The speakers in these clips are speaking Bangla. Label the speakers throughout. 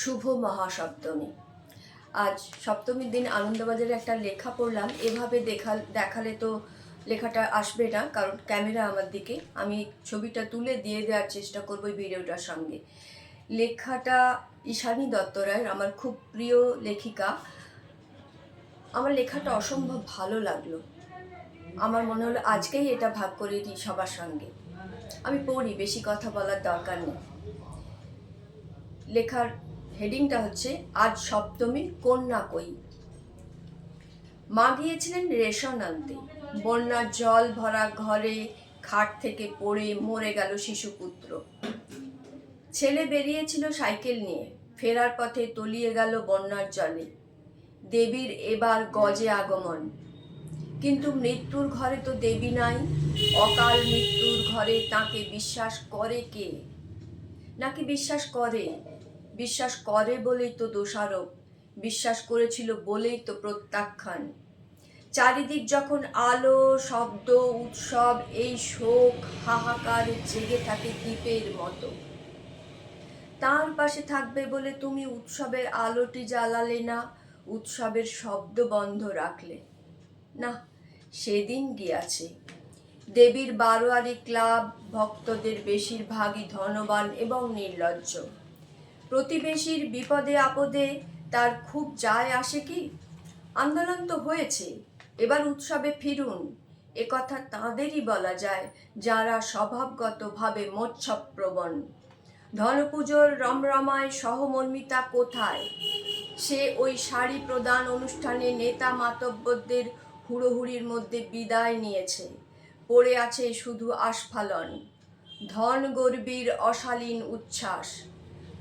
Speaker 1: শুভ মহাসপ্তমী। আজ সপ্তমীর দিন আনন্দবাজারে একটা লেখা পড়লাম। এভাবে দেখা, দেখালে তো লেখাটা আসবে না, কারণ ক্যামেরা আমার দিকে। আমি ছবিটা তুলে দিয়ে দেওয়ার চেষ্টা করব ভিডিওটার সঙ্গে। লেখাটা ঈশানী দত্ত রায়ের, আমার খুব প্রিয় লেখিকা। আমার লেখাটা অসম্ভব ভালো লাগল। আমার মনে হলো আজকেই এটা ভাগ করে দিই সবার সঙ্গে। আমি পড়ি, বেশি কথা বলার দরকার নেই। লেখার হেডিংটা হচ্ছে, আজ সপ্তমী, কন্যা কই? মা গিয়েছিলেন রেশন আনতে। বন্যার জল ভরা ঘরে, খাট থেকে পড়ে মরে গেল শিশুপুত্র। ছেলে বেরিয়েছিল সাইকেল নিয়ে। ফেরার পথে তলিয়ে গেল বন্যার জলে। দেবীর এবার গজে আগমন। কিন্তু মৃত্যুর ঘরে তো দেবী নাই। অকাল মৃত্যুর ঘরে তাকে বিশ্বাস করে কে? নাকি বিশ্বাস করে বিশ্বাস করে বলেই তো দোষারোপ, বিশ্বাস করেছিল বলেই তো প্রত্যাখ্যান। চারিদিক যখন আলো, শব্দ, উৎসব, এই শোক, হাহাকার জেগে থাকে দ্বীপের মতো। তার পাশে থাকবে বলে তুমি উৎসবের আলোটি জ্বালালে না, উৎসবের শব্দ বন্ধ রাখলে। না, সেদিন গিয়াছে। দেবীর বারোয়ারি ক্লাব, ভক্তদের বেশিরভাগই ধনবান এবং নির্লজ্জ। প্রতিবেশীর বিপদে আপদে তার খুব যায় আসে কি? আন্দোলন তো হয়েছে, এবার উৎসবে ফিরুন। একথা তাঁদেরই বলা যায়, যারা স্বভাবগতভাবে মোচ্ছবপ্রবণ ধনপুজোর রমরমায় সহমর্মিতা কোথায়? সে ওই শাড়ি প্রদান অনুষ্ঠানে নেতা মাতব্যদের হুড়োহুড়ির মধ্যে বিদায় নিয়েছে। পড়ে আছে শুধু আস্ফালন। ধন গর্বীর অশালীন উচ্ছ্বাস।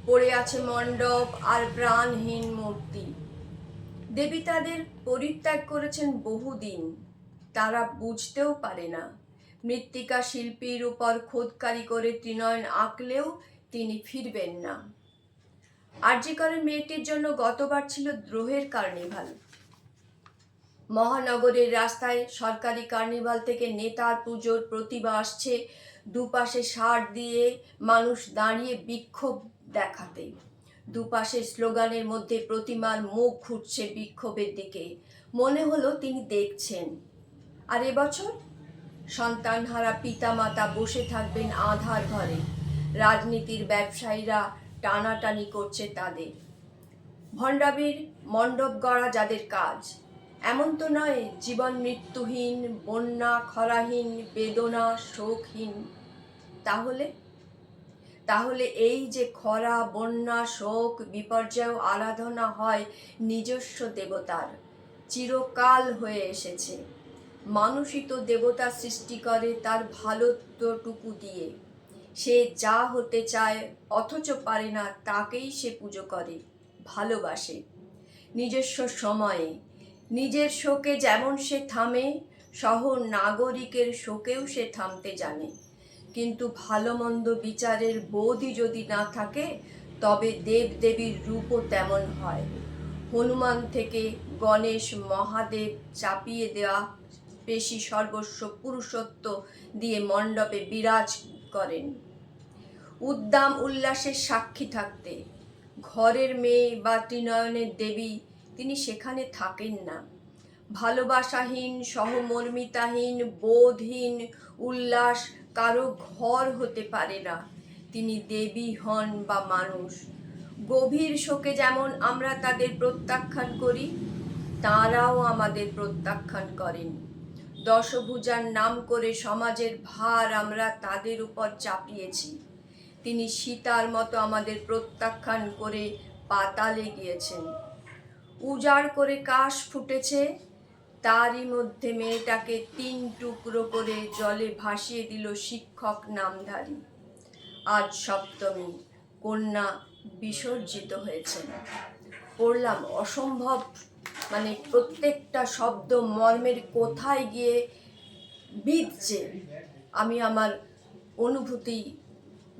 Speaker 1: পড়ে আছে মণ্ডপ আর প্রাণহীন মূর্তি। দেবী তাদের পরিত্যাগ করেছেন বহুদিন। তারা বুঝতেও পারে না। মৃত্তিকা শিল্পীর উপর খোদকারি করে ত্রিনয়ন আঁকলেও তিনি ফিরবেন না। আরজিকরের মেয়েটির জন্য গতবার ছিল দ্রোহের কার্নিভাল। মহানগরের রাস্তায় সরকারি কার্নিভাল থেকে নেতার পুজোর প্রতিভা আসছে। দুপাশে সার দিয়ে মানুষ দাঁড়িয়ে বিক্ষোভ দেখাতে দুপাশে স্লোগানের মধ্যে প্রতিমার মুখ ঘুরছে বিক্ষোভের দিকে। মনে হলো তিনি দেখছেন। আর এবছর? সন্তানহারা পিতামাতা বসে থাকবেন আধার ঘরে। রাজনীতির ব্যবসায়ীরা টানাটানি করছে তাদের। ভণ্ডাবির মণ্ডপ গড়া যাদের কাজ। এমন তো নয়, জীবন মৃত্যুহীন, বন্যা, খরাহীন, বেদনা, শোকহীন। তাহলে? তাহলে এই যে খরা, বন্যা, শোক, বিপর্যয়, আরাধনা হয় নিজস্ব দেবতার। চিরকাল হয়ে এসেছে। মানুষই তো দেবতা সৃষ্টি করে তার ভালোত্বটুকু দিয়ে। সে যা হতে চায়, অথচ পারে না, তাকেই সে পুজো করে, ভালোবাসে। নিজস্ব সময়ে, নিজের শোকে যেমন সে থামে শহর নাগরিকের শোকেও সে থামতে জানে। কিন্তু ভালো মন্দ বিচারের বোধই যদি না থাকে, তবে দেব দেবীর রূপও তেমন হয়। হনুমান থেকে গণেশ মহাদেব চাপিয়ে দেওয়া পেশি সর্বস্ব পুরুষত্ব দিয়ে মণ্ডপে বিরাজ করেন। উদ্দাম উল্লাসের সাক্ষী থাকতে। ঘরের মেয়ে বা ত্রিনয়নের দেবী তিনি সেখানে থাকেন না। ভালোবাসাহীন, সহমর্মিতাহীন, বোধহীন, উল্লাস কারও ঘর হতে পারে না। তিনি দেবী হন বা মানুষ। গভীর শোকে যেমন আমরা তাদের প্রত্যাখ্যান করি, তাঁরাও আমাদের প্রত্যাখ্যান করেন। দশভুজার নাম করে সমাজের ভার আমরা তাদের উপর চাপিয়েছি। তিনি সীতার মতো আমাদের প্রত্যাখ্যান করে পাতালে গিয়েছেন। উজাড় করে কাশ ফুটেছে তারই মধ্যে মেয়েটাকে তিন টুকরো করে জলে ভাসিয়ে দিল শিক্ষক নামধারী। আজ সপ্তমী, কন্যা বিসর্জিত হয়েছেন পড়লাম, অসম্ভব মানে প্রত্যেকটা শব্দ মর্মের কোথায় গিয়ে বিধছে, আমি আমার অনুভূতি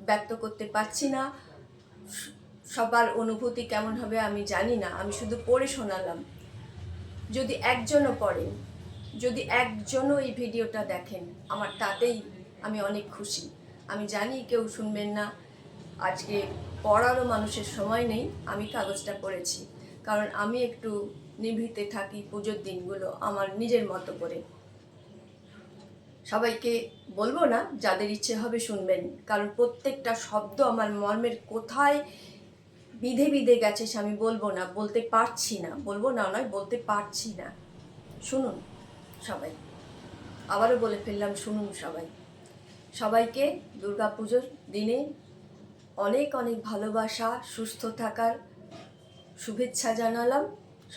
Speaker 1: ব্যক্ত করতে পারছি না। সবার অনুভূতি কেমন হবে আমি জানি না, আমি শুধু পড়ে শোনালাম। যদি একজনও পড়েন, যদি একজনও এই ভিডিওটা দেখেন, আমার তাতেই আমি অনেক খুশি। আমি জানি কেউ শুনবেন না, আজকে পড়ারও মানুষের সময় নেই, আমি কাগজটা পড়েছি। কারণ আমি একটু নিভৃতে থাকি পুজোর দিনগুলো আমার নিজের মতো করে। সবাইকে বলব না, যাদের ইচ্ছে হবে শুনবেন। কারণ প্রত্যেকটা শব্দ আমার মর্মের কোথায় বিধে বিধে গেছে সে আমি বলব না, বলতে পারছি না। বলব না নয়, বলতে পারছি না। শুনুন সবাই। আবারও বলে ফেললাম, শুনুন সবাই। সবাইকে দুর্গাপুজোর দিনে অনেক অনেক ভালোবাসা, সুস্থ থাকার শুভেচ্ছা জানালাম।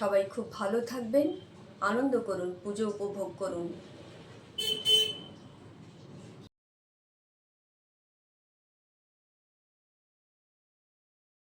Speaker 1: সবাই খুব ভালো থাকবেন, আনন্দ করুন, পুজো উপভোগ করুন।